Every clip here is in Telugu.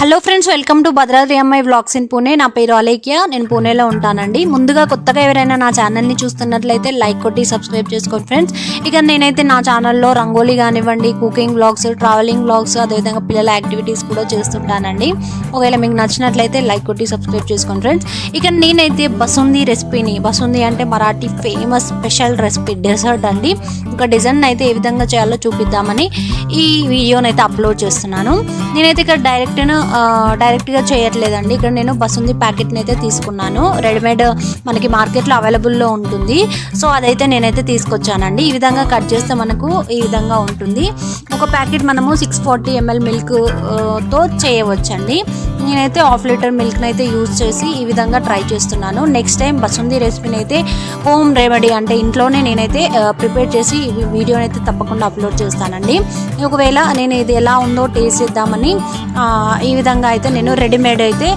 Hello friends welcome to Bhadradri అమ్మాయి వ్లాగ్స్ ఇన్ పూణే నా పేరు అలేఖ్య నేను పూణేలో ఉంటానండి. ముందుగా కొత్తగా ఎవరైనా నా ఛానల్ని చూస్తున్నట్లయితే లైక్ కొట్టి సబ్స్క్రైబ్ చేసుకోండి ఫ్రెండ్స్ ఇక నేనైతే నా ఛానల్లో రంగోలీ కానివ్వండి కుకింగ్ వ్లాగ్స్ ట్రావెలింగ్ వ్లాగ్స్ అదేవిధంగా పిల్లల యాక్టివిటీస్ కూడా చేస్తుంటానండి. ఒకవేళ మీకు నచ్చినట్లయితే లైక్ కొట్టి సబ్స్క్రైబ్ చేసుకోండి ఫ్రెండ్స్ ఇక నేనైతే బసుంది రెసిపీని బసుంది అంటే Marathi famous special recipe dessert అండి. ఒక డిజైన్ అయితే ఏ విధంగా చేయాలో చూపిద్దామని ఈ వీడియోని అయితే అప్లోడ్ చేస్తున్నాను. నేనైతే ఇక్కడ డైరెక్ట్ డైరెక్ట్గా చేయట్లేదండి. ఇక్కడ నేను బసుంది ప్యాకెట్ని అయితే తీసుకున్నాను. రెడీమేడ్ మనకి మార్కెట్లో అవైలబుల్లో ఉంటుంది. సో అదైతే నేనైతే తీసుకొచ్చానండి. ఈ విధంగా కట్ చేస్తే మనకు ఈ విధంగా ఉంటుంది. ఒక ప్యాకెట్ మనము సిక్స్ ఫార్టీ ఎంఎల్ మిల్క్తో చేయవచ్చండి. నేనైతే హాఫ్ లీటర్ మిల్క్ని అయితే యూజ్ చేసి ఈ విధంగా ట్రై చేస్తున్నాను. నెక్స్ట్ టైం బసుంది రెసిపీని అయితే హోమ్ రెమెడీ అంటే ఇంట్లోనే నేనైతే ప్రిపేర్ చేసి వీడియోని అయితే తప్పకుండా అప్లోడ్ చేస్తానండి. ఒకవేళ నేను ఇది ఎలా ఉందో టేస్ట్ చేద్దామని ఈ విధంగా అయితే నేను రెడీమేడ్ అయితే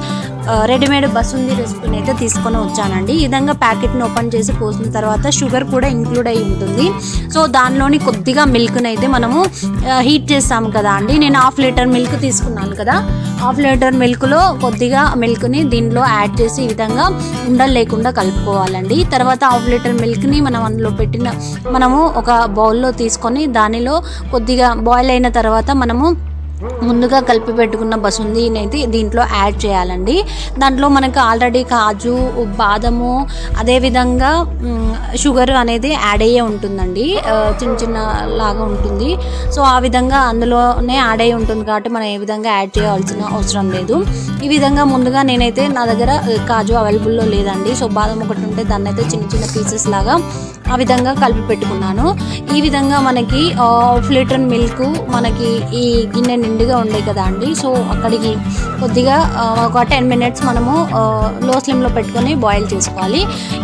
రెడీమేడ్ బసుంది రెసిపీని అయితే తీసుకొని వచ్చానండి. ఈ విధంగా ప్యాకెట్ని ఓపెన్ చేసి పోసిన తర్వాత షుగర్ కూడా ఇంక్లూడ్ అయి ఉంటుంది. సో దానిలోని కొద్దిగా మిల్క్ని అయితే మనము హీట్ చేస్తాము కదా అండి. నేను హాఫ్ లీటర్ మిల్క్ తీసుకున్నాను కదా. హాఫ్ లీటర్ మిల్క్లో కొద్దిగా మిల్క్ని దీనిలో యాడ్ చేసి ఈ విధంగా ఉండలు లేకుండా కలుపుకోవాలండి. తర్వాత హాఫ్ లీటర్ మిల్క్ని మనం అందులో పెట్టిన మనము ఒక బౌల్లో తీసుకొని దానిలో కొద్దిగా బాయిల్ అయిన తర్వాత మనము ముందుగా కలిపి పెట్టుకున్న బసుందీని అయితే దీంట్లో యాడ్ చేయాలండి. దాంట్లో మనకు ఆల్రెడీ కాజు బాదము అదేవిధంగా షుగర్ అనేది యాడ్ అయ్యే ఉంటుందండి. చిన్న చిన్న లాగా ఉంటుంది. సో ఆ విధంగా అందులోనే యాడ్ అయ్యి ఉంటుంది కాబట్టి మనం ఏ విధంగా యాడ్ చేయాల్సిన అవసరం లేదు. ఈ విధంగా ముందుగా నేనైతే నా దగ్గర కాజు అవైలబుల్లో లేదండి. సో బాదం ఒకటి ఉంటే దాన్ని అయితే చిన్న చిన్న పీసెస్ లాగా ఆ విధంగా కలిపి పెట్టుకున్నాను. ఈ విధంగా మనకి ఫ్లీటర్ లీటర్ మిల్క్ మనకి ఈ గిన్నె నిండుగా ఉండే కదా అండి. సో అక్కడికి కొద్దిగా ఒక టెన్ మినిట్స్ మనము లో స్లిమ్లో పెట్టుకొని బాయిల్ చేసుకోవాలి.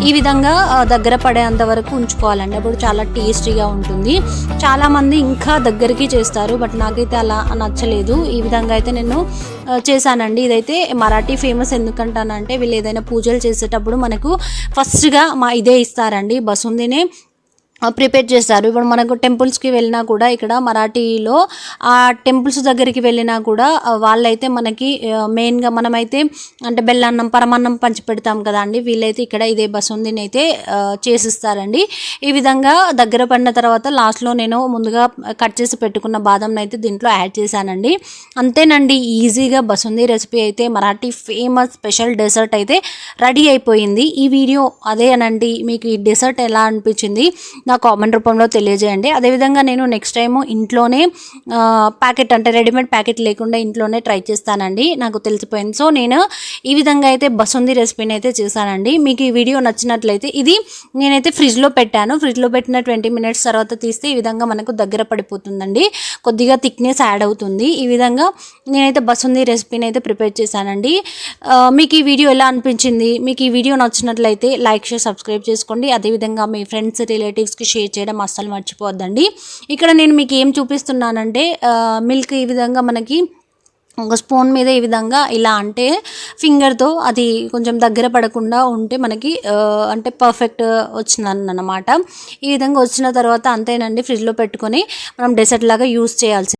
ఈ విధంగా దగ్గర పడేంత వరకు ఉంచుకోవాలండి. అప్పుడు చాలా టేస్టీగా ఉంటుంది. చాలామంది ఇంకా దగ్గరికి చేస్తారు బట్ నాకైతే అలా నచ్చలేదు. ఈ విధంగా అయితే నేను చేశానండి. ఇదైతే మరాఠీ ఫేమస్ ఎందుకంటానంటే వీళ్ళు ఏదైనా పూజలు చేసేటప్పుడు మనకు ఫస్ట్గా మా ఇదే ఇస్తారండి. బసుందినే ప్రిపేర్ చేస్తారు ఇప్పుడు మనకు టెంపుల్స్కి వెళ్ళినా కూడా ఇక్కడ మరాఠీలో ఆ టెంపుల్స్ దగ్గరికి వెళ్ళినా కూడా వాళ్ళైతే మనకి మెయిన్గా మనమైతే అంటే బెల్లన్నం పరమాన్నం పంచి పెడతాం కదా అండి. వీళ్ళైతే ఇక్కడ ఇదే బసుందిని అయితే చేసిస్తారండి. ఈ విధంగా దగ్గర పడిన తర్వాత లాస్ట్లో నేను ముందుగా కట్ చేసి పెట్టుకున్న బాదంని అయితే దీంట్లో యాడ్ చేశానండి. అంతేనండి ఈజీగా బసుంది రెసిపీ అయితే మరాఠీ ఫేమస్ స్పెషల్ డెసర్ట్ అయితే రెడీ అయిపోయింది. ఈ వీడియో అదేనండి మీకు ఈ డెసర్ట్ ఎలా అనిపించింది? నా కామెంట్ రూపంలో తెలియజేయండి. అదేవిధంగా నేను నెక్స్ట్ టైం ఇంట్లోనే ప్యాకెట్ అంటే రెడీమేడ్ ప్యాకెట్ లేకుండా ఇంట్లోనే ట్రై చేస్తానండి. నాకు తెలిసిపోయింది. సో నేను ఈ విధంగా అయితే బసుంది రెసిపీని అయితే చేశానండి. మీకు ఈ వీడియో నచ్చినట్లయితే ఇది నేనైతే ఫ్రిడ్జ్లో పెట్టాను. ఫ్రిడ్జ్లో పెట్టిన ట్వంటీ మినిట్స్ తర్వాత తీస్తే ఈ విధంగా మనకు దగ్గర పడిపోతుందండి. కొద్దిగా థిక్నెస్ యాడ్ అవుతుంది. ఈ విధంగా నేనైతే బసుంది రెసిపీని అయితే ప్రిపేర్ చేశానండి. మీకు ఈ వీడియో ఎలా అనిపించింది? మీకు ఈ వీడియో నచ్చినట్లయితే లైక్ షేర్ సబ్స్క్రైబ్ చేసుకోండి. అదేవిధంగా మీ ఫ్రెండ్స్ రిలేటివ్స్ ఫ్రెండ్స్కి షేర్ చేయడం అస్సలు మర్చిపోవద్దండి. ఇక్కడ నేను మీకు ఏం చూపిస్తున్నానంటే మిల్క్ ఈ విధంగా మనకి ఒక స్పూన్ మీద ఈ విధంగా ఇలా అంటే ఫింగర్తో అది కొంచెం దగ్గర పడకుండా ఉంటే మనకి అంటే పర్ఫెక్ట్ వచ్చిందన్నమాట. ఈ విధంగా వచ్చిన తర్వాత అంతేనండి ఫ్రిడ్జ్లో పెట్టుకొని మనం డెసర్ట్ లాగా యూస్ చేయాల్సి